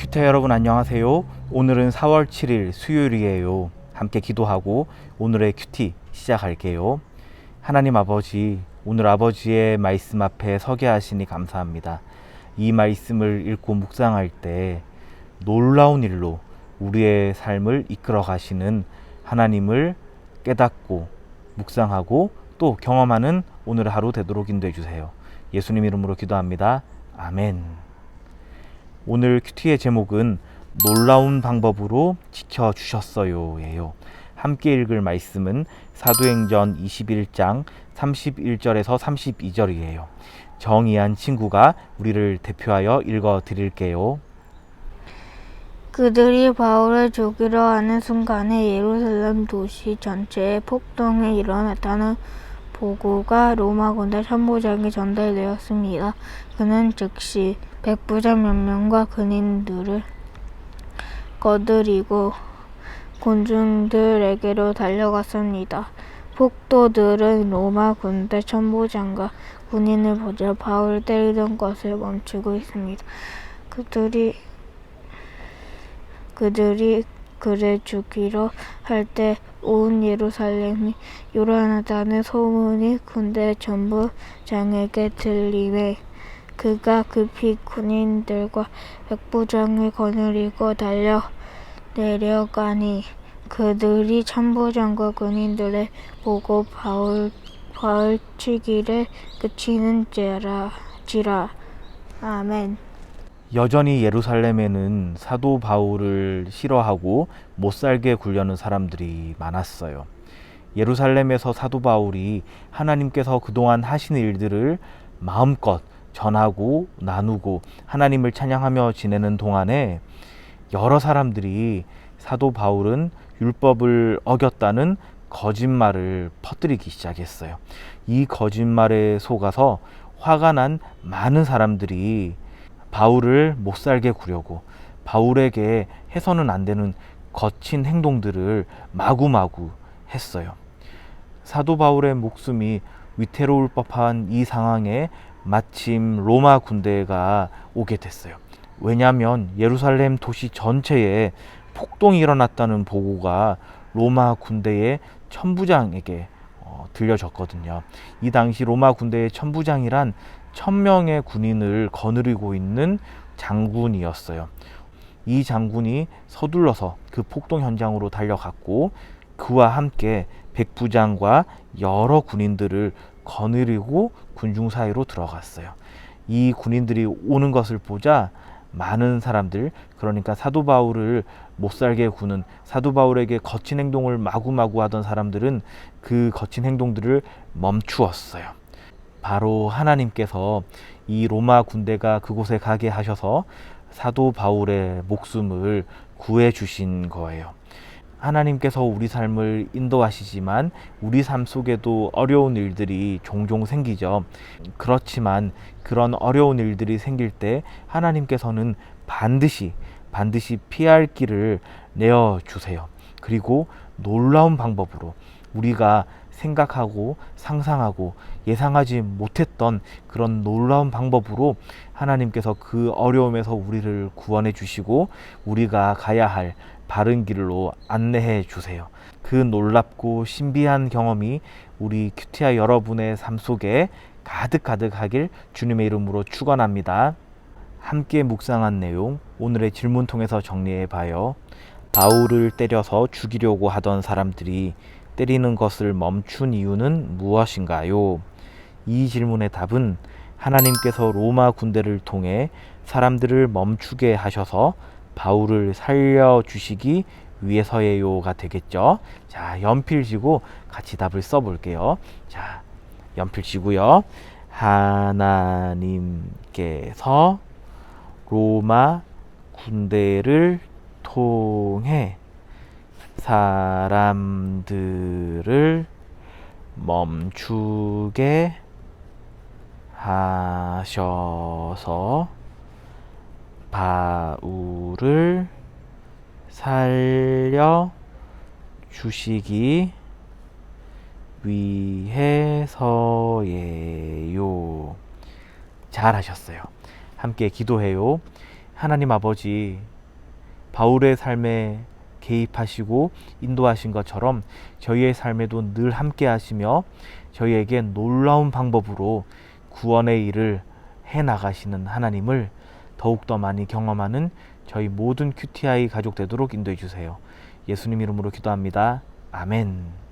큐터 여러분 안녕하세요. 오늘은 4월 7일 수요일이에요. 함께 기도하고 오늘의 큐티 시작할게요. 하나님 아버지, 오늘 아버지의 말씀 앞에 서게 하시니 감사합니다. 이 말씀을 읽고 묵상할 때 놀라운 일로 우리의 삶을 이끌어 가시는 하나님을 깨닫고 묵상하고 또 경험하는 오늘 하루 되도록 인도해 주세요. 예수님 이름으로 기도합니다. 아멘. 오늘 큐티의 제목은 놀라운 방법으로 지켜주셨어요예요. 함께 읽을 말씀은 사도행전 21장 31절에서 32절이에요. 정이한 친구가 우리를 대표하여 읽어 드릴게요. 그들이 바울을 죽이려 하는 순간에 예루살렘 도시 전체에 폭동이 일어났다는 보고가 로마 군대 참모장에 전달되었습니다. 그는 즉시 백부장 몇 명과 군인들을 거느리고 군중들에게로 달려갔습니다. 폭도들은 로마 군대 참모장과 군인을 보자 바울 때리던 것을 멈추고 있습니다. 그들이 그들이 그를 죽이려 할때 온 예루살렘이 요란하다는 소문이 군대 전부장에게 들리매 그가 급히 군인들과 백부장을 거느리고 달려 내려가니 그들이 참부장과 군인들을 보고 바울 바울 치기를 그치는 지라 지라 아멘. 여전히 예루살렘에는 사도 바울을 싫어하고 못 살게 굴려는 사람들이 많았어요. 예루살렘에서 사도 바울이 하나님께서 그동안 하신 일들을 마음껏 전하고 나누고 하나님을 찬양하며 지내는 동안에 여러 사람들이 사도 바울은 율법을 어겼다는 거짓말을 퍼뜨리기 시작했어요. 이 거짓말에 속아서 화가 난 많은 사람들이 바울을 못 살게 구려고 바울에게 해서는 안 되는 거친 행동들을 마구마구 했어요. 사도 바울의 목숨이 위태로울 법한 이 상황에 마침 로마 군대가 오게 됐어요. 왜냐하면 예루살렘 도시 전체에 폭동이 일어났다는 보고가 로마 군대의 천부장에게 어, 들려졌거든요. 이 당시 로마 군대의 천부장이란 천명의 군인을 거느리고 있는 장군이었어요. 이 장군이 서둘러서 그 폭동 현장으로 달려갔고 그와 함께 백부장과 여러 군인들을 거느리고 군중 사이로 들어갔어요. 이 군인들이 오는 것을 보자 많은 사람들 그러니까 사도 바울을 못 살게 구는 사도 바울에게 거친 행동을 마구마구 하던 사람들은 그 거친 행동들을 멈추었어요. 바로 하나님께서 이 로마 군대가 그곳에 가게 하셔서 사도 바울의 목숨을 구해 주신 거예요. 하나님께서 우리 삶을 인도하시지만 우리 삶 속에도 어려운 일들이 종종 생기죠. 그렇지만 그런 어려운 일들이 생길 때 하나님께서는 반드시 반드시 피할 길을 내어 주세요. 그리고 놀라운 방법으로 우리가 생각하고 상상하고 예상하지 못했던 그런 놀라운 방법으로 하나님께서 그 어려움에서 우리를 구원해 주시고 우리가 가야 할 바른 길로 안내해 주세요. 그 놀랍고 신비한 경험이 우리 큐티아 여러분의 삶 속에 가득가득하길 주님의 이름으로 축원합니다. 함께 묵상한 내용 오늘의 질문 통해서 정리해 봐요. 바울을 때려서 죽이려고 하던 사람들이 때리는 것을 멈춘 이유는 무엇인가요? 이 질문의 답은 하나님께서 로마 군대를 통해 사람들을 멈추게 하셔서 바울을 살려주시기 위해서예요가 되겠죠. 자, 연필 지고 같이 답을 써볼게요. 자, 연필 지고요. 하나님께서 로마 군대를 통해 사람들을 멈추게 하셔서 바울을 살려 주시기 위해서예요. 잘 하셨어요. 함께 기도해요. 하나님 아버지 바울의 삶에 개입하시고 인도하신 것처럼 저희의 삶에도 늘 함께 하시며 저희에게 놀라운 방법으로 구원의 일을 해 나가시는 하나님을 더욱더 많이 경험하는 저희 모든 QTI 가족 되도록 인도해 주세요. 예수님 이름으로 기도합니다. 아멘.